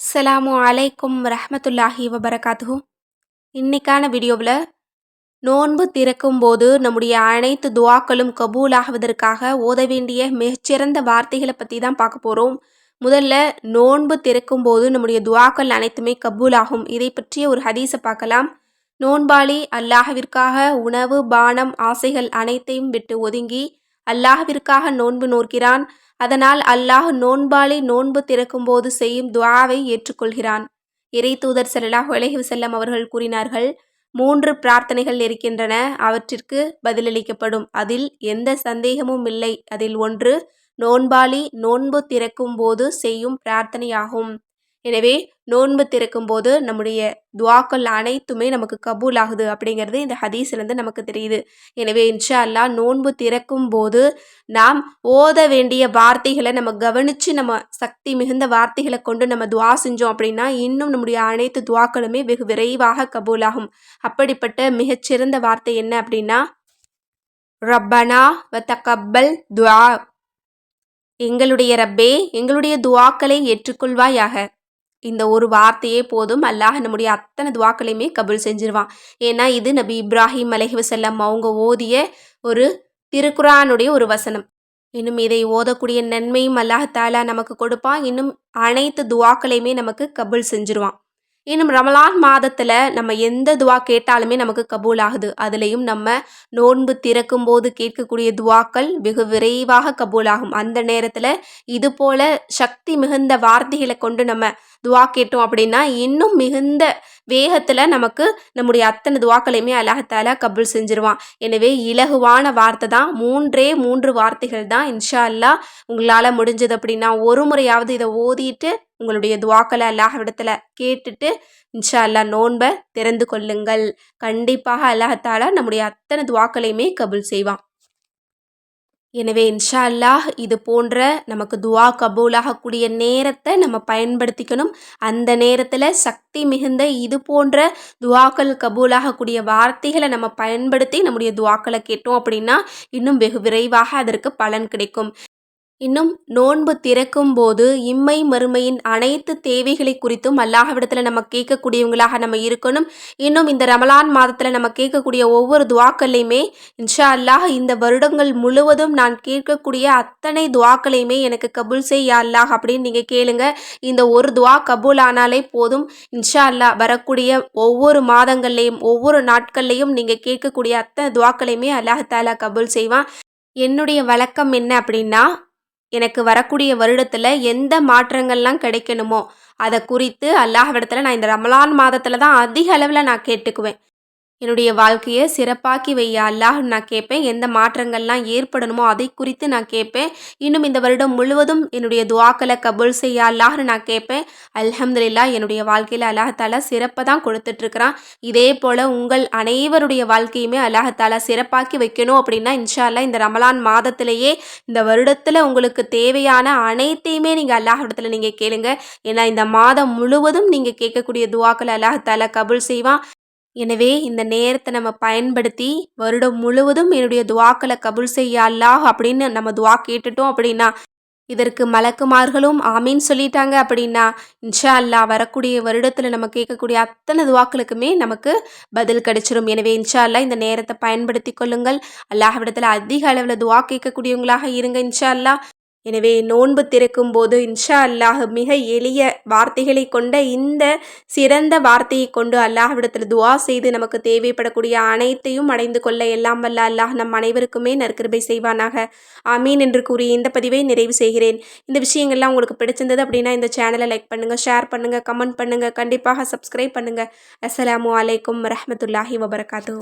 அஸ்ஸலாமு அலைக்கும் ரஹமத்துல்லாஹி வபரகாத்துஹு. இன்னைக்கான வீடியோவில் நோன்பு திறக்கும் போது நம்முடைய அனைத்து துவாக்களும் கபூலாகுவதற்காக ஓத வேண்டிய மிகச்சிறந்த வார்த்தைகளை பற்றி தான் பார்க்க போகிறோம் முதல்ல நோன்பு திறக்கும் போது நம்முடைய துவாக்கள் அனைத்துமே கபூலாகும். இதை பற்றிய ஒரு ஹதீஸை பார்க்கலாம். நோன்பாளி அல்லாஹவிற்காக உணவு பானம் ஆசைகள் அனைத்தையும் விட்டு ஒதுங்கி அல்லாஹவிற்காக நோன்பு நோக்கிறான். அதனால் அல்லாஹ் நோன்பாளி நோன்பு திறக்கும்போது செய்யும் துவாவை ஏற்றுக்கொள்கிறான். இறை தூதர் செல்லாஹ் உலகி செல்லம் அவர்கள் கூறினார்கள் மூன்று பிரார்த்தனைகள் இருக்கின்றன அவற்றிற்கு பதிலளிக்கப்படும். அதில் எந்த சந்தேகமும் இல்லை. அதில் ஒன்று நோன்பாளி நோன்பு திறக்கும் போது செய்யும் பிரார்த்தனையாகும். எனவே நோன்பு திறக்கும் போது நம்முடைய துவாக்கள் அனைத்துமே நமக்கு கபூல் ஆகுது அப்படிங்கிறது இந்த ஹதீஸ்லேருந்து நமக்கு தெரியுது. எனவே இன்ஷா அல்லா நோன்பு திறக்கும் போது நாம் ஓத வேண்டிய வார்த்தைகளை நம்ம கவனித்து நம்ம சக்தி மிகுந்த வார்த்தைகளை கொண்டு நம்ம துவா செஞ்சோம் அப்படின்னா இன்னும் நம்முடைய அனைத்து துவாக்களுமே வெகு விரைவாக கபூலாகும். அப்படிப்பட்ட மிகச்சிறந்த வார்த்தை என்ன அப்படின்னா ரப்பனா வ தக்கப்பல் துவா. எங்களுடைய ரப்பே எங்களுடைய துவாக்களை ஏற்றுக்கொள்வாயாக. இந்த ஒரு வார்த்தையே போதும். அல்லாஹ் நம்முடைய அத்தனை துவாக்களையுமே கபுல் செஞ்சிருவான். ஏன்னா இது நபி இப்ராஹிம் அலஹிவசல்லம் அவங்க ஓதிய ஒரு திருக்குறானுடைய ஒரு வசனம். இன்னும் இதை ஓதக்கூடிய நன்மையும் அல்லாஹாலா நமக்கு கொடுப்பான். இன்னும் அனைத்து துவாக்களையுமே நமக்கு கபுல் செஞ்சிருவான். இன்னும் ரமலான் மாதத்தில் நம்ம எந்த துவா கேட்டாலுமே நமக்கு கபூல் ஆகுது. அதுலேயும் நம்ம நோன்பு திறக்கும் போது கேட்கக்கூடிய துவாக்கள் வெகு விரைவாக கபூல் ஆகும். அந்த நேரத்தில் இது போல சக்தி மிகுந்த வார்த்தைகளை கொண்டு நம்ம துவா கேட்டோம் அப்படின்னா இன்னும் மிகுந்த வேகத்தில் நமக்கு நம்முடைய அத்தனை துவாக்களையுமே அல்லாஹாலா கபுல் செஞ்சிருவான். எனவே இலகுவான வார்த்தை தான் மூன்றே மூன்று வார்த்தைகள் தான் இன்ஷா அல்லா உங்களால் முடிஞ்சது அப்படின்னா ஒரு முறையாவது இதை ஓதிட்டு உங்களுடைய துவாக்களை அல்லாஹ்விடத்தில் கேட்டுட்டு இன்ஷா அல்லா நோன்பை திறந்து கொள்ளுங்கள். கண்டிப்பாக அல்லாஹாலா நம்முடைய அத்தனை துவாக்களையுமே கபுல் செய்வான். எனவே இன்ஷா அல்லாஹ் இது போன்ற நமக்கு துவா கபூலாகக்கூடிய நேரத்தை நம்ம பயன்படுத்திக்கணும். அந்த நேரத்தில் சக்தி மிகுந்த இது போன்ற துவாக்கள் கபூலாகக்கூடிய வார்த்தைகளை நம்ம பயன்படுத்தி நம்முடைய துவாக்களை கேட்டோம் அப்படின்னா இன்னும் வெகு விரைவாக அதற்கு பலன் கிடைக்கும். இன்னும் நோன்பு திறக்கும் போது இம்மை மறுமையின் அனைத்து தேவைகளை குறித்தும் அல்லாஹவிடத்தில் நம்ம கேட்கக்கூடியவங்களாக நம்ம இருக்கணும். இன்னும் இந்த ரமலான் மாதத்தில் நம்ம கேட்கக்கூடிய ஒவ்வொரு துவாக்கள்லையுமே இன்ஷா அல்லாஹ் இந்த வருடங்கள் முழுவதும் நான் கேட்கக்கூடிய அத்தனை துவாக்களையுமே எனக்கு கபூல் செய்ய அல்லாஹ் அப்படின்னு நீங்கள் கேளுங்க. இந்த ஒரு துவா கபூல் ஆனாலே போதும். இன்ஷா அல்லாஹ் வரக்கூடிய ஒவ்வொரு மாதங்கள்லையும் ஒவ்வொரு நாட்கள்லையும் நீங்கள் கேட்கக்கூடிய அத்தனை துவாக்களையுமே அல்லாஹாலா கபூல் செய்வான். என்னுடைய வழக்கம் என்ன அப்படின்னா எனக்கு வரக்கூடிய வருடத்தில் எந்த மாற்றங்கள்லாம் கிடைக்கணுமோ அதை குறித்து அல்லாஹ்விடத்தில் நான் இந்த ரமலான் மாதத்தில் தான் அதிக அளவில் நான் கேட்டுக்குவேன். என்னுடைய வாழ்க்கையை சிறப்பாக்கி வையா அல்லாஹ். நான் கேட்பேன் எந்த மாற்றங்கள்லாம் ஏற்படணுமோ அதை குறித்து நான் கேட்பேன். இன்னும் இந்த வருடம் முழுவதும் என்னுடைய துவாக்களை கபுல் செய்ய அல்லாஹ்னு நான் கேட்பேன். அல்ஹம்துலில்லா என்னுடைய வாழ்க்கையில் அல்லாஹாலா சிறப்பை தான் கொடுத்துட்ருக்குறான். இதே போல் உங்கள் அனைவருடைய வாழ்க்கையுமே அல்லாஹாலா சிறப்பாக்கி வைக்கணும் அப்படின்னா இன்ஷால்லா இந்த ரமலான் மாதத்திலேயே இந்த வருடத்தில் உங்களுக்கு தேவையான அனைத்தையுமே நீங்கள் அல்லாஹிடத்தில் நீங்கள் கேளுங்க. ஏன்னா இந்த மாதம் முழுவதும் நீங்கள் கேட்கக்கூடிய துவாக்களை அல்லாஹாலா கபுல் செய்வான். எனவே இந்த நேரத்தை நம்ம பயன்படுத்தி வருடம் முழுவதும் என்னுடைய துவாக்களை கபுல் செய்ய அல்லாஹ் அப்படின்னு நம்ம துவா கேட்டுட்டோம் அப்படின்னா இதற்கு மலக்குமார்களும் ஆமீன் சொல்லிட்டாங்க அப்படின்னா இன்ஷா அல்லா வரக்கூடிய வருடத்தில் நம்ம கேட்கக்கூடிய அத்தனை துவாக்களுக்குமே நமக்கு பதில் கிடைச்சிரும். எனவே இன்ஷா அல்லா இந்த நேரத்தை பயன்படுத்தி கொள்ளுங்கள். அல்லாஹ்விடத்தில் அதிக அளவில் துவா கேட்கக்கூடியவங்களாக இருங்க இன்ஷா அல்லா எனவே நோன்பு திறக்கும் போது இன்ஷா அல்லாஹ் மிக எளிய வார்த்தைகளை கொண்ட இந்த சிறந்த வார்த்தையை கொண்டு அல்லாஹ்விடத்தில் துவா செய்து நமக்கு தேவைப்படக்கூடிய அனைத்தையும் அடைந்து கொள்ள எல்லாம் வல்ல அல்லாஹ் நம் அனைவருக்குமே நற்கிருபை செய்வானாக. ஆமீன் என்று கூறி இந்த பதிவை நிறைவு செய்கிறேன். இந்த விஷயங்கள்லாம் உங்களுக்கு பிடிச்சிருந்தது அப்படின்னா இந்த சேனலை லைக் பண்ணுங்கள் ஷேர் பண்ணுங்கள் கமெண்ட் பண்ணுங்கள் கண்டிப்பாக சப்ஸ்கிரைப் பண்ணுங்கள் அஸ்லாம் வலைக்கம் வரமத்துல்லாஹி வபரகாத்து.